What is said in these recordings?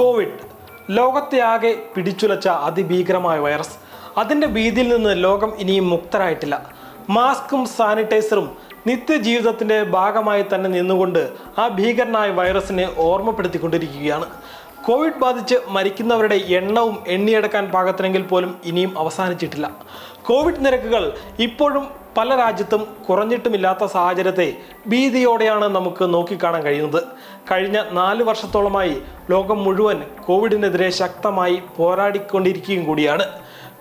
Covid ലോകത്തെ ആകെ പിടിച്ചുലച്ച അതിഭീകരമായ വൈറസ്. അതിന്റെ ഭീതിയിൽ നിന്ന് ലോകം ഇനിയും മുക്തരായിട്ടില്ല. മാസ്കും സാനിറ്റൈസറും നിത്യജീവിതത്തിന്റെ ഭാഗമായി തന്നെ നിന്നുകൊണ്ട് ആ ഭീകരനായ വൈറസിനെ ഓർമ്മപ്പെടുത്തിക്കൊണ്ടിരിക്കുകയാണ്. കോവിഡ് ബാധിച്ച് മരിക്കുന്നവരുടെ എണ്ണവും എണ്ണിയെടുക്കാൻ പാകത്തിനെങ്കിൽ പോലും ഇനിയും അവസാനിച്ചിട്ടില്ല. കോവിഡ് നിരക്കുകൾ ഇപ്പോഴും പല രാജ്യത്തും കുറഞ്ഞിട്ടുമില്ലാത്ത സാഹചര്യത്തെ ഭീതിയോടെയാണ് നമുക്ക് നോക്കിക്കാണാൻ കഴിയുന്നത്. കഴിഞ്ഞ നാല് വർഷത്തോളമായി ലോകം മുഴുവൻ കോവിഡിനെതിരെ ശക്തമായി പോരാടിക്കൊണ്ടിരിക്കുകയും കൂടിയാണ്.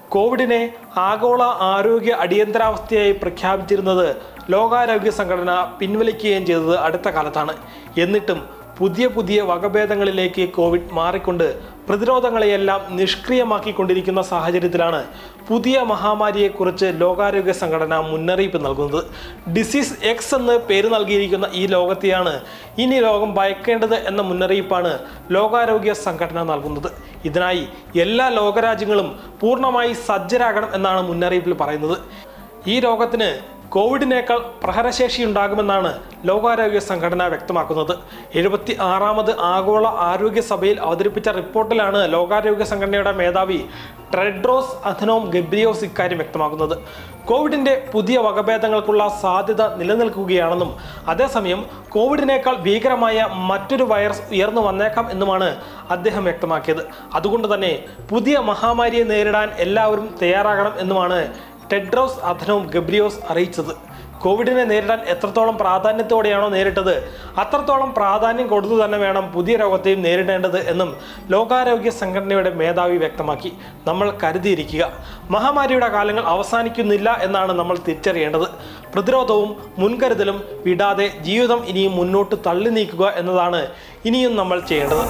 കോവിഡിനെ ആഗോള ആരോഗ്യ അടിയന്തരാവസ്ഥയായി പ്രഖ്യാപിച്ചിരുന്നത് ലോകാരോഗ്യ സംഘടന പിൻവലിക്കുകയും ചെയ്തത് അടുത്ത കാലത്താണ്. എന്നിട്ടും പുതിയ പുതിയ വകഭേദങ്ങളിലേക്ക് കോവിഡ് മാറിക്കൊണ്ട് പ്രതിരോധങ്ങളെയെല്ലാം നിഷ്ക്രിയമാക്കിക്കൊണ്ടിരിക്കുന്ന സാഹചര്യത്തിലാണ് പുതിയ മഹാമാരിയെക്കുറിച്ച് ലോകാരോഗ്യ സംഘടന മുന്നറിയിപ്പ് നൽകുന്നത്. ഡിസീസ് എക്സ് എന്ന് പേര് നൽകിയിരിക്കുന്ന ഈ ലോകത്തെയാണ് ഇനി ലോകം ഭയക്കേണ്ടത് എന്ന മുന്നറിയിപ്പാണ് ലോകാരോഗ്യ സംഘടന നൽകുന്നത്. ഇതിനായി എല്ലാ ലോകരാജ്യങ്ങളും പൂർണമായി സജ്ജരാകണം എന്നാണ് മുന്നറിയിപ്പിൽ പറയുന്നത്. ഈ രോഗത്തിന് കോവിഡിനേക്കാൾ പ്രഹരശേഷി ഉണ്ടാകുമെന്നാണ് ലോകാരോഗ്യ സംഘടന വ്യക്തമാക്കുന്നത്. എഴുപത്തി ആറാമത് ആഗോള ആരോഗ്യ സഭയിൽ അവതരിപ്പിച്ച റിപ്പോർട്ടിലാണ് ലോകാരോഗ്യ സംഘടനയുടെ മേധാവി ട്രെഡ്രോസ് അഥനോം ഗബ്രിയോസ് ഇക്കാര്യം വ്യക്തമാക്കുന്നത്. കോവിഡിന്റെ പുതിയ വകഭേദങ്ങൾക്കുള്ള സാധ്യത നിലനിൽക്കുകയാണെന്നും അതേസമയം കോവിഡിനേക്കാൾ ഭീകരമായ മറ്റൊരു വൈറസ് ഉയർന്നു വന്നേക്കാം എന്നുമാണ് അദ്ദേഹം വ്യക്തമാക്കിയത്. അതുകൊണ്ട് തന്നെ പുതിയ മഹാമാരിയെ നേരിടാൻ എല്ലാവരും തയ്യാറാകണം എന്നുമാണ് ടെഡ്രോസ് അധനവും ഗബ്രിയോസ് അറിയിച്ചത്. കോവിഡിനെ നേരിടാൻ എത്രത്തോളം പ്രാധാന്യത്തോടെയാണോ നേരിട്ടത് അത്രത്തോളം പ്രാധാന്യം കൊടുത്തു തന്നെ വേണം പുതിയ രോഗത്തെയും നേരിടേണ്ടത് എന്നും ലോകാരോഗ്യ സംഘടനയുടെ മേധാവി വ്യക്തമാക്കി. നമ്മൾ കരുതിയിരിക്കുക മഹാമാരിയുടെ കാലങ്ങൾ അവസാനിക്കുന്നില്ല എന്നാണ് നമ്മൾ തിരിച്ചറിയേണ്ടത്. പ്രതിരോധവും മുൻകരുതലും വിടാതെ ജീവിതം ഇനിയും മുന്നോട്ട് തള്ളി നീക്കുക എന്നതാണ് ഇനിയും നമ്മൾ ചെയ്യേണ്ടത്.